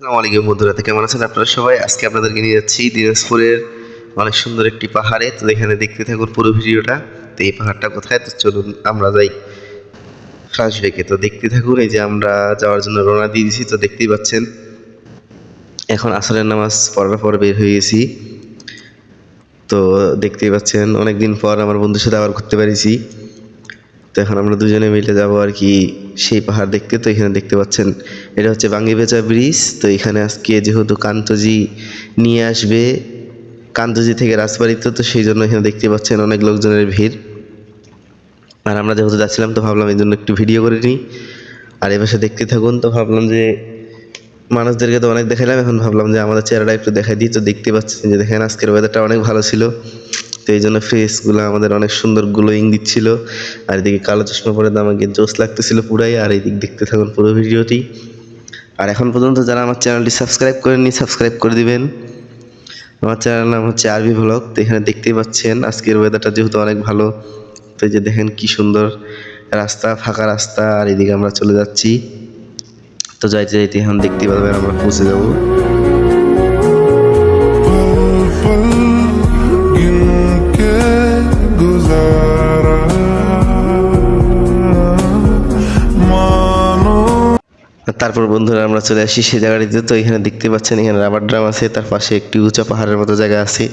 আসসালামু আলাইকুম বন্ধুরা, তো কেমন আছেন আপনারা সবাই? আজকে আপনাদেরকে নিয়ে যাচ্ছি দিনাজপুরের অনেক সুন্দর একটি পাহাড়ে। তো এখানে দেখতে থাকুন পুরো ভিডিওটা। তো এই পাহাড়টা কোথায়? তো চলুন আমরা যাই ফ্রান্স তো দেখতে থাকুন, এই যে আমরা যাওয়ার জন্য রওনা দিয়ে দিয়েছি, তো দেখতেই পাচ্ছেন। এখন আসরের নামাজ পড়ার পর বের হয়ে গেছি। তো দেখতেই পাচ্ছেন, অনেকদিন পর আমার বন্ধুর সাথে আবার ঘুরতে পেরেছি তো এখন আমরা দুজনে মিলে যাব আর কি সেই পাহাড় দেখতে। তো এখানে দেখতে পাচ্ছেন, এটা হচ্ছে বাঙ্গিবেচা ব্রিজ। তো এখানে আজকে যেহেতু কান্তজি নিয়ে আসবে, কান্তজি থেকে রাজবাড়িতে, তো সেই জন্য এখানে দেখতে পাচ্ছেন অনেক লোকজনের ভিড়। আর আমরা যেহেতু যাচ্ছিলাম, তো ভাবলাম এই জন্য একটু ভিডিও করে নিই। আর এপাশে দেখতে থাকুন, তো ভাবলাম যে মানুষদেরকে তো অনেক দেখালাম এখন ভাবলাম যে আমাদের চেহারাটা একটু দেখাই দিই। তো দেখতে পাচ্ছেন যে দেখেন, আজকের ওয়েদারটা অনেক ভালো ছিল। এই জন্য ফেসগুলো আমাদের অনেক সুন্দর গ্লোয়িং দিচ্ছিল। আর এদিকে কালো চশমা পরে তো আমাকে জোস লাগতেছিল পুরাই, আর এইদিক দেখতে থাকুন পুরো ভিডিওটি। আর এখন পর্যন্ত যারা আমার চ্যানেলটি সাবস্ক্রাইব করেননি সাবস্ক্রাইব করে দিবেন। আমার চ্যানেল নাম হচ্ছে আরবি ভ্লগ তো এখানে দেখতেই পাচ্ছেন আজকের ওয়েদারটা যেহেতু অনেক ভালো, তো এই যে দেখেন কি সুন্দর রাস্তা, ফাঁকা রাস্তা, আর এদিকে আমরা চলে যাচ্ছি। তো যাইতে যাইতে এখন দেখতে পাবেন আমরা পৌঁছে যাব। তারপর বন্ধুরা আমরা চলে আসি সেই জায়গাটিতে। তো এখানে দেখতে পাচ্ছেন, এখানে রাবার ড্রাম আছে, তার পাশে একটি উঁচা পাহাড়ের মতো জায়গা আছে,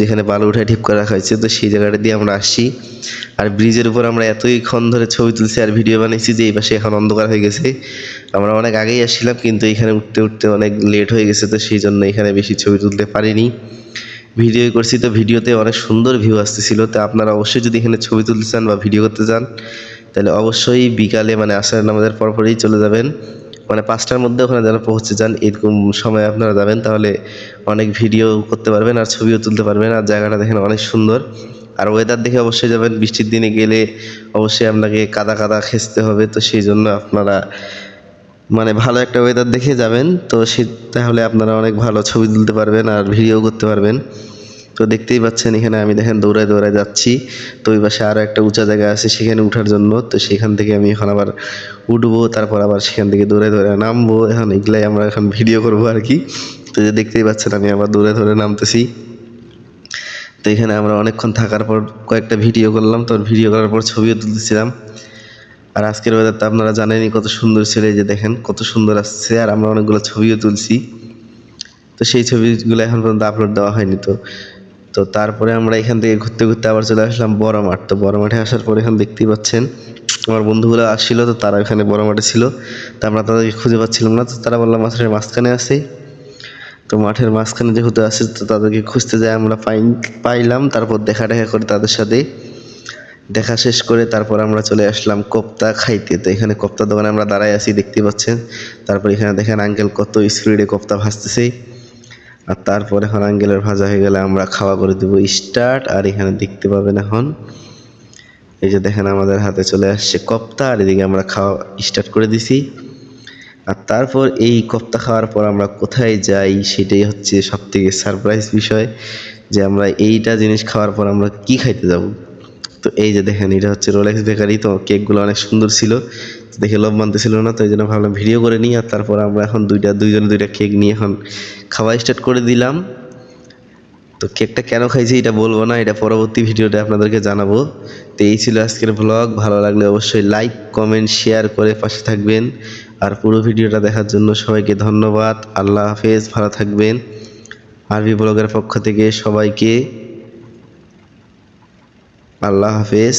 যেখানে বালু উঠায় ঢিপ করে রাখা হয়েছে। তো সেই জায়গাটা দিয়ে আমরা আসি আর ব্রিজের উপর আমরা এতইক্ষণ ধরে ছবি তুলছি আর ভিডিও বানিয়েছি যে এই পাশে এখন অন্ধকার হয়ে গেছে। আমরা অনেক আগেই আসছিলাম, কিন্তু এখানে উঠতে উঠতে অনেক লেট হয়ে গেছে, তো সেই জন্য এখানে বেশি ছবি তুলতে পারিনি। ভিডিও করছি, তো ভিডিওতে অনেক সুন্দর ভিউ আসতেছিল। তো আপনারা অবশ্যই যদি এখানে ছবি তুলতে চান বা ভিডিও করতে চান, তাহলে অবশ্যই বিকালে মানে আসার নামাজের পরপরই চলে যাবেন। মানে পাঁচটার মধ্যে ওখানে যারা পৌঁছে যান এরকম সময় আপনারা যাবেন, তাহলে অনেক ভিডিও করতে পারবেন আর ছবিও তুলতে পারবেন। আর জায়গাটা দেখেন অনেক সুন্দর। আর ওয়েদার দেখে অবশ্যই যাবেন, বৃষ্টির দিনে গেলে অবশ্যই আপনাকে কাদা কাদা খেসতে হবে, তো সেই জন্য আপনারা মানে ভালো একটা ওয়েদার দেখে যাবেন। তো সে, তাহলে আপনারা অনেক ভালো ছবি তুলতে পারবেন আর ভিডিও করতে পারবেন। তো দেখতেই পাচ্ছেন, এখানে আমি দেখেন দৌড়ায় দৌড়ায় যাচ্ছি। তো ওই পাশে আরও একটা উঁচা জায়গা আছে সেখানে উঠার জন্য। তো সেখান থেকে আমি এখন আবার উঠবো, তারপর আবার সেখান থেকে দৌড়ে ধরে নামবো। এখন এগুলাই আমরা এখন ভিডিও করব আর কি। তো যে দেখতেই পাচ্ছেন, আমি আবার দৌড়ে ধরে নামতেছি। তো এখানে আমরা অনেকক্ষণ থাকার পর কয়েকটা ভিডিও করলাম। তো ভিডিও করার পর ছবিও তুলতেছিলাম। আর আজকের ওয়েদারটা আপনারা জানেনই কত সুন্দর ছিল যে দেখেন কত সুন্দর আসছে। আর আমরা অনেকগুলো ছবিও তুলছি। তো সেই ছবিগুলো এখন পর্যন্ত আপলোড দেওয়া হয়নি তো। তো তারপরে আমরা এখান থেকে ঘুরতে ঘুরতে আবার চলে আসলাম বড় মাঠ তো বড় মাঠে আসার পরে এখন দেখতেই পাচ্ছেন, আমার বন্ধুগুলো আসছিল, তো তারা এখানে বড় মাঠে ছিল। তো আমরা তাদেরকে খুঁজে পাচ্ছিলাম না, তো তারা বললাম মাঠের মাঝখানে আছে তো মাঠের মাঝখানে যেহেতু আছে, তো তাদেরকে খুঁজতে যাই আমরা পাই, পাইলাম, তারপর দেখা দেখা করে তাদের সাথে। দেখা শেষ করে তারপর আমরা চলে আসলাম কোপ্তা খাইতে। তো এখানে কোপ্তা দোকানে আমরা দাঁড়ায় আছি, দেখতে পাচ্ছেন। তারপর এখানে দেখেন আঙ্কেল কত স্পিডে কোপ্তা ভাজতেছে। আর তারপর এখন আঙ্কেলের ভাজা হয়ে গেলে আমরা খাওয়া করে দেবো স্টার্ট, আর এখানে দেখতে পাবেন এখন এই যে দেখেন আমাদের হাতে চলে আসছে কপ্তা, আর এদিকে আমরা খাওয়া স্টার্ট করে দিছি। আর তারপর এই কপ্তা খাওয়ার পর আমরা কোথায় যাই সেটাই হচ্ছে সব থেকে সারপ্রাইজ বিষয় যে আমরা এইটা জিনিস খাওয়ার পর আমরা কি খাইতে যাব। তো এই যে দেখেন, এটা হচ্ছে রোলেক্স বেকারি তো কেকগুলো অনেক সুন্দর ছিল, দেখে লোভ মানতেছিল না, তো এই জন্য ভাবলাম ভিডিও করে নিই, আর তারপর আমরা এখন দুইটা, দুইজনে দুইটা কেক নিয়ে এখন খাওয়া স্টার্ট করে দিলাম। তো কেকটা কেন খাইছি এটা বলব না, এটা পরবর্তী ভিডিওতে আপনাদেরকে জানাব। তো এই ছিল আজকের ব্লগ ভালো লাগলে অবশ্যই লাইক কমেন্ট শেয়ার করে পাশে থাকবেন। আর পুরো ভিডিওটা দেখার জন্য সবাইকে ধন্যবাদ, আল্লাহ হাফেজ, ভালো থাকবেন। আরবি ব্লগের পক্ষ থেকে সবাইকে আল্লাহ হাফেজ।